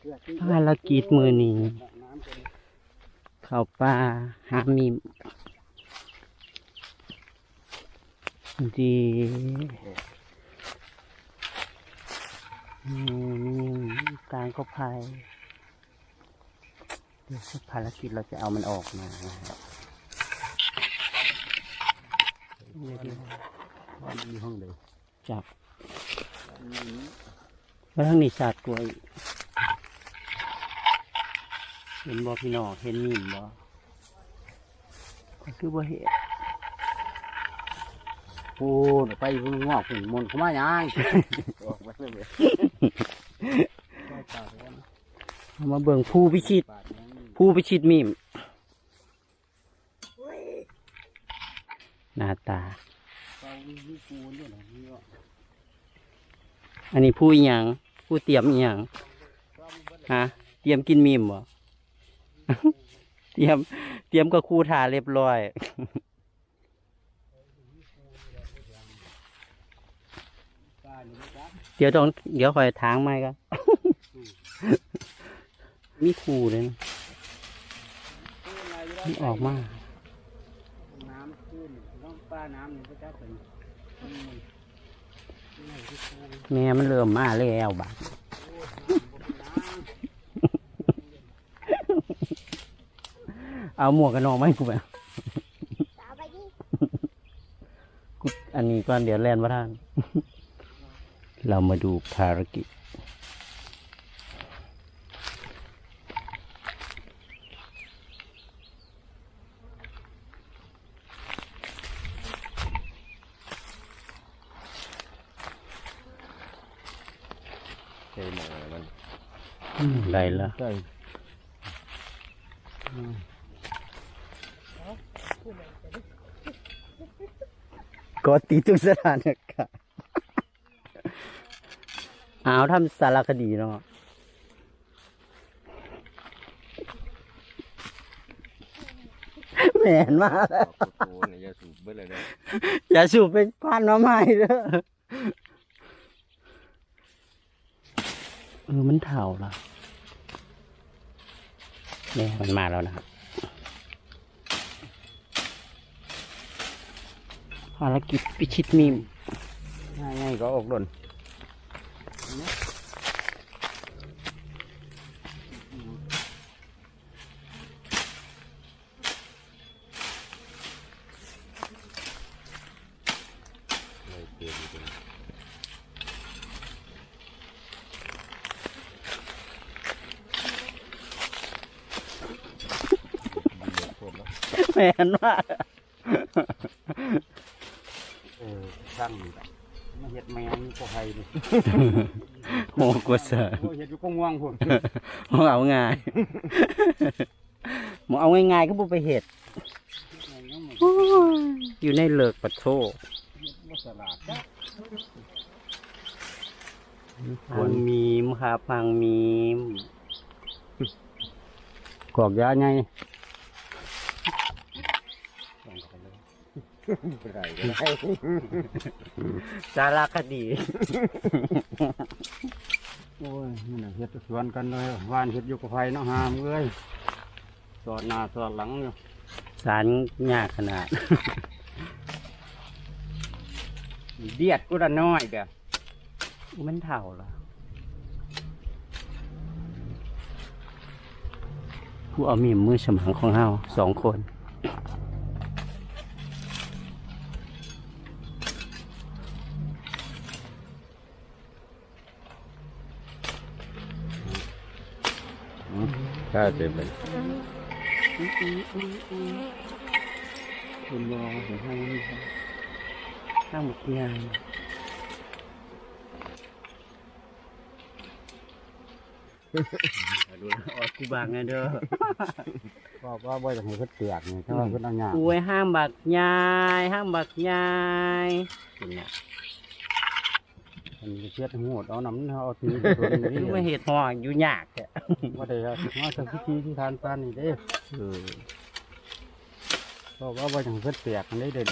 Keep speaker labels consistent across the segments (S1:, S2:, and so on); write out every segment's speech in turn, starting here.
S1: ภารกิจมือนี้เข้าป่าหามีดีมีมีกลางก็ภัยเดี๋ยวภารกิจเราจะเอามันออกมานะครับ
S2: วันนี้ห้องเลย
S1: จับแล้วทั้งนี้สาดกล้วย เห็นบ่พี่น้องเห็นมีมบ่คือบ่เห็น
S2: พูดไปพุ่งงอกผุ่นมนเข้ามายังมาเลย
S1: เอามาเบิ่งผู้พิชิต ผู้พิชิตมีมหน้าตา อันนี้ผู้อีหยังผู้เตรียมอีหยังฮะเตรียมกินมีมบ่ เตรียม เตรียมกับครูทาเรียบร้อยเดี๋ยวต้องเดี๋ยวคอยทางไม้กันมีคูเลยนะมันออกมา
S2: น้ำขึ้นน้องป้าน้ำนี่ก็จะเป็น
S1: แม่มันเริ่มมาแล้วบา เอาหมวกกันนอกไหมาให้กูไปกูอันนี้ก่อนเดี๋ยวแลนว่าท่าน เรามาดูภารกิจ
S2: ใช่ห มอมัน
S1: อืมได้ละ
S2: ใช่
S1: ก็ตีทุกสถานการณ์เอาทำสารคดีเนาะแหมนมาแล้ว
S2: ยาสูบเบิดเลยนะ
S1: ยาสูบเป็นพันมาใหม่เด้อเออมันเถ่าละเนี่ยมันมาแล้วนะครับ ภารกิจพิชิตมีม
S2: ง่ายๆก็ออกหล่น
S1: แมนมาก
S2: เออ ช่างนี่มาเห็ดแมงนี่ก็ไทยนี่
S1: โมกวเสร์
S2: โอ้ยเห็ดอยู่ก็ง่วงพุ่น
S1: มองเอาง่ายมองเอาง่ายๆก็บุไปเห็ดอยู่ในเลิกปัดโท
S2: บ่สลาดจ้ะ
S1: พังมีมครับพังมีม
S2: กอกยาไง ไรก็ได้
S1: สารคดี
S2: โอ้ยนี่น่ะเฮ็ดสวนกันเลยว่านเฮ็ดอยู่กับไฟเนาะหามเอ้ยสอดหน้าสอดหลังอยู่
S1: สารยากขนาด
S2: เดียดกูละน้อยเด้อ
S1: มันเท่าละผู้เอามีมมือฉมังของเฮาสองคน
S2: ใช่เต็มเลย
S1: คุณบอกเห็นห้างนี้ห้างหมดงานดู นะออดกูบางไงเด้อ
S2: ก็ว่าบ่จะให้เพิ่นเปียกนี่ถ้าว่าเพิ่นเอาหญ้า
S1: กูไว้ห้างบักยายห้างบักยายเป็นเนี่ย
S2: อันนี้เฮ็ดให้โหดเอาน้ำเอาตีนตัวนี้
S1: คือไม่เห็ดห่ออยู่ยากแท้
S2: บ่ได้เอามาสักพิธีที่ทานปานนี่เด้
S1: เออ
S2: ก็ว่าบ่จะให้เพิ่นเปียกนี่เด้อ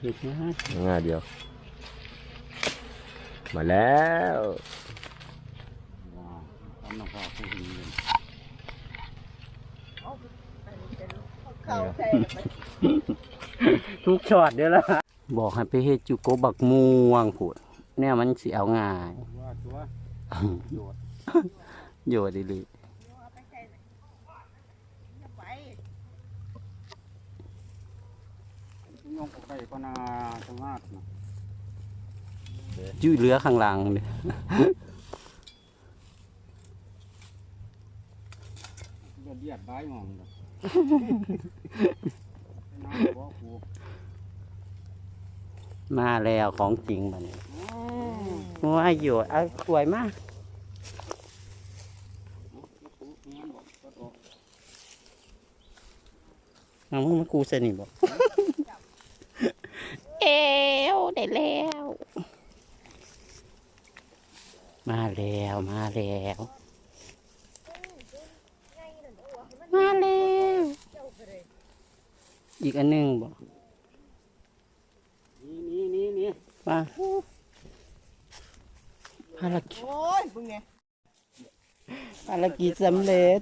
S1: เห็ดนะ
S3: ง่ายเดียว มาแล้ว
S2: ว้าวทำน้ำข้าวผู้หญิงเลย
S1: ทุกช็อตเด้อละบอกให้ไปเฮ็ดจุโกบักม่วงพูดแน่มันสิเอาง่าย
S2: ว่าตัวโยด
S1: โยดดิลิ
S2: ยงไก่ปนาจังหวัดนะ
S1: ยื้อเรือข้างหลังเด้อ
S2: เดือดเดียดได้หมองเลยน้ำบ่กู
S1: มาแล้วของจริงบัดนี้ว้ายโยดเอาสวยมากเอามึงมากูใส่นี่บ่เอวได้แล้ว มาแล้ว มาแล้ว มาแล้ว อีกอันหนึงบ่
S2: นี่นี่นี่นี่
S1: ว่าภารกิจ
S4: โอ้ยมึงไง
S1: ภารกิจสำเร็จ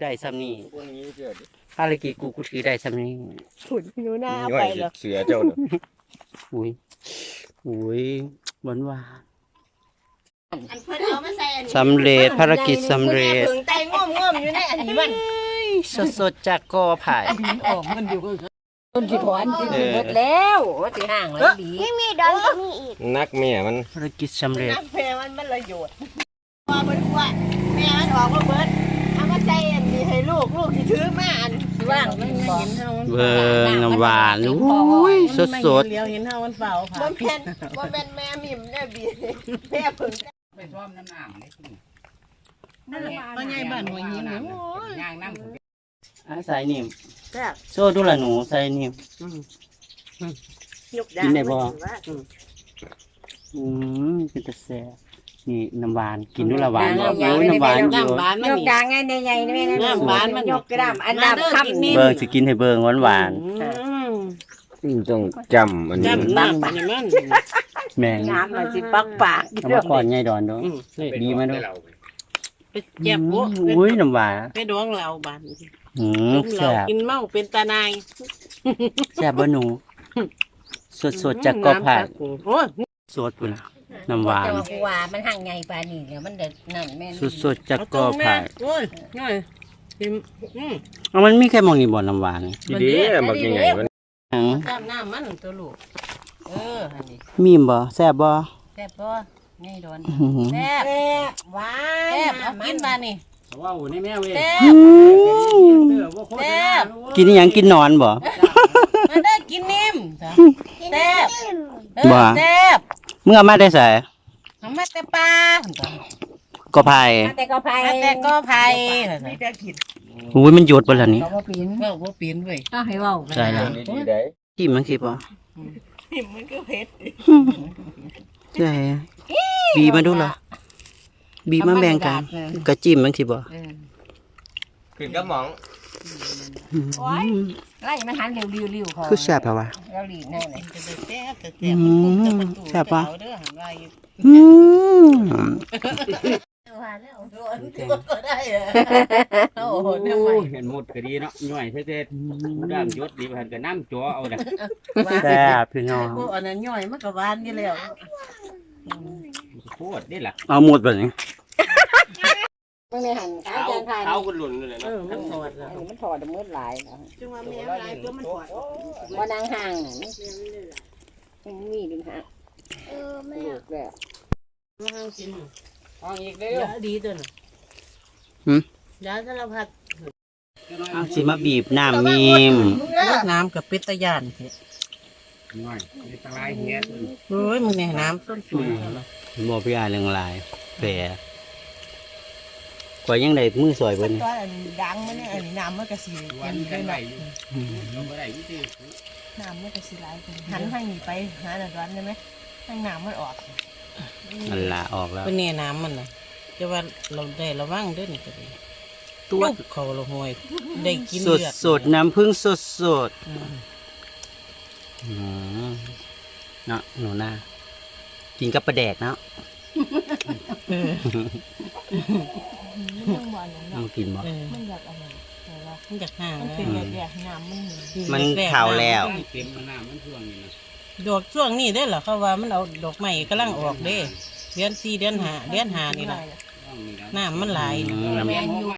S1: ได้สำนี้
S3: พวกนี้เกิด
S1: ภารกิจกูกูถือได้สำนี้
S4: ขุนอยู่หน้าเอา
S3: ย่อ
S4: ไป
S3: ย
S4: เหรอ
S3: เสือเจ้าเด้อ
S1: อุ้ยอุ้ยหวานหวาน
S4: อันเพิ่นเอามาใส่อันนี้
S1: สำเร็จภารกิจสำเร็จ
S4: ถึงไตง่อมง่อมๆอยู่ในอันนี้มัน
S1: สดสดๆจากกอไผ่
S4: ออกมันอยู่ต้นสิถอนสิหมดแล้วว่าสิห่างแล้วดี
S3: นักแม่มัน
S1: ภารกิจสำเร็จ
S4: น้ำแม่มันมันระโยชน์ว่าเบิ่งว่าแม่มันออกมาเบิดเอามาใส่อันนี้ให้ลูกลูกสิถือมาอันสิว่างมันไม่เห็นเฮามัน
S1: เบิ่งน้ำหวานอุ้ยสดสด
S4: เลี้ยวเห็นเฮามันเฝ้าค่ะบ่แม่นบ่แม่นแม่มิมแน่บีแม่เพิ่ง
S2: ไปซ้อมน้ำน้ำเลยที่นี่
S4: นั่นล่ะป้าใหญ่บ้านหัวหินนี่โอ้ย
S2: ย่างน้ำ
S1: ๆ อะใส่นิ่ม
S4: แซ่บ
S1: โซ่ดูละหนูใส่นิ่ม
S4: ยกดา
S1: กินได้บ่อืมเป็นตะแซ่บนี่น้ำหวานกินดูละหวานบ่โอ้ยน้ำหวานอยู่
S4: ยกดางไงในใหญ่ๆนี่แม่น้ำหวานมันยกกระดำอันดำคับนี่
S1: เบิ่งสิกินให้เบิ่งหวานหวาน
S3: ต้องจำอันนี้
S4: น้ำมันมัน
S1: ๆแม่ง
S4: น้ำมันสิปักปาก
S1: เอามาก่อนใหญ่ดอนเด้อดีมาเด้อ
S5: เจ็บโอ้
S1: อุ้ยน้ำหวาน
S5: ไปดวงเราบาน
S1: อืม
S5: ดวงเรา
S1: แซ่บ
S5: กินเมาเป็นตานาย
S1: แซ่บบ่หนู สดๆจากกอไผ่
S5: โอ้ย
S1: สดพุ่นน่ะน้ำหวาน
S4: แต่ว่ากูว่ามันห่างใหญ่ปานนี้เดี๋ยวมันเด็ดนั่นแม่น
S1: สดๆจากกอไผ่
S5: โอ้ยง่ายกินอืม
S1: เอามันมีแค่หมองนี่บ่น้ำหวาน
S3: ดีดีบักยังไงมัน
S1: หยัง
S5: ตามน้ำมันตัวลูกเอออันนี้
S1: มีมบ่แซ่บบ่
S5: แซ่บป่ ง่ายโดน
S1: อื้อหือ
S5: แซ่บ
S4: แซ่บหวา
S5: แซ่บ
S4: น
S5: เอากินบานนี่
S2: ว้าวนี่แม่เว้ย
S5: แซ่
S1: อื
S5: บ
S1: ม
S5: แซ่บ
S1: กินอิหยังกินหนอนบ่
S5: มันได้กินนิ่มจ้ะแซ่บเออ
S1: ว่า
S5: แซ่บ
S1: มึงเอามาได้ใส่
S5: ทำมาแต่ปลา
S1: กอไผ่
S4: แต่ก็ไผ่
S5: มาแต่ก็ไผ่
S4: มีแต่กิน
S1: อุ้ยมันหยดบ่ล่ะนี่
S4: ก็บ่ปีน
S5: เว้าบ่เปลี่ยนเว้ย
S4: ก็ให้เว้า
S1: ใช่แล้ว
S3: ดีดีได้
S1: จิ้มมันสิบ่
S4: มันก็เผ็ด
S1: ใช่บีมาดูเหรอบีมาแบ่งกันก็จิ้มมันสิบ่
S5: เออ
S3: ขึ้นกระหมอง
S1: อืม
S4: ไล่มันหันเร็วๆๆเขา
S1: คือแซ่บแล้ววะ
S4: แล้วหลีกแน่เลย
S5: จะได้แซ่บแต่แซ่บมันคุ้มแต่ประตู
S1: แซ่บปะ
S5: เอาเด้อหันว่าอยู่
S1: อืม
S4: ว่าแล้วโดนก็ได้เหรอ
S5: โอ้โหเนี่ยใหม่
S2: เห็นหมดก็ดีเนาะย่อยเท่ๆด้ามยศดีพันก็น้ำจ่อเอาเด้อ
S1: แซ่บพี่น้อง
S5: พวกอันนั้นย่อยมันก็หวานอยู่แล้ว
S2: โคตรได้ล่ะ
S1: เอาหมดแบบนี้
S4: มันไม่หันอาจารย์ทาน
S3: เท้าก็หล่นเลย
S5: เอ
S3: นะ
S5: อมันถอดแล้ว
S4: มันถอดมืดหลายนะ
S5: จังว่าแม่หลายก็มันถอด
S4: ว่านางห่างน่ะมันมีดึงห่างลูกแล้ว
S5: มาห้างกิน
S2: เอาอีก
S5: ย
S2: เด้อา
S5: ดีตัวน่ะยาสารพัด
S1: เอาสิมาบีบน้ำมีม
S5: รดน้ำกับเป็ดตะยานเถอะ
S2: ย่อยในตะไลเฮีย
S5: โอ้ยมึงเนี่ยน้ำต้นสูง
S1: บอกพี่อายเรื่องหลายแผลกว่ายังได้มือสวยเบิ่น
S4: ตัวอันดังมันเนี่ยอันนี้น้ำมันก็สี
S2: วันกันไหลอยู่เราบ่ได้วิธี
S4: น้ำมันก็สีไหลหันทางนี้ไปหาหน้าร้านได้ไหมทางน้ำมันออก
S1: อันละออกแล้ว
S5: เป็นเนี่ยน้ำมันน่ะจะว่าเราได้ระวังเด้วยนี่ก็ดีตัวเขาเราห่วยได้กิน
S1: สด
S5: เลือด
S1: สดน้ำผึ้งสดสด
S5: อืม
S1: อืมเนาะหนูนากินกับปลาแดกเนาะ
S5: เออ
S4: มันบ่อนเนาะ
S1: มันกินบ่
S5: เออ
S4: มันอยากอะไรแต่ว่า
S5: มันจากห่าง
S4: มัน
S5: แล้ว
S4: เป็นแบบแบบน้ำมัน
S1: มันเข่าแล้ว
S2: เต็มน้ำมันช่วงนี้นะ
S5: ดอกช่วงนี้ได้อเหรอเขาว่ามันเอาดอกไม้กำลังออกเด้เดือนสี่เดือนห้าเดือนห้านี่ล่ะ
S2: ว่างนี่นะ
S5: น้ำมันหลาย
S1: อืม
S4: แมนอยู่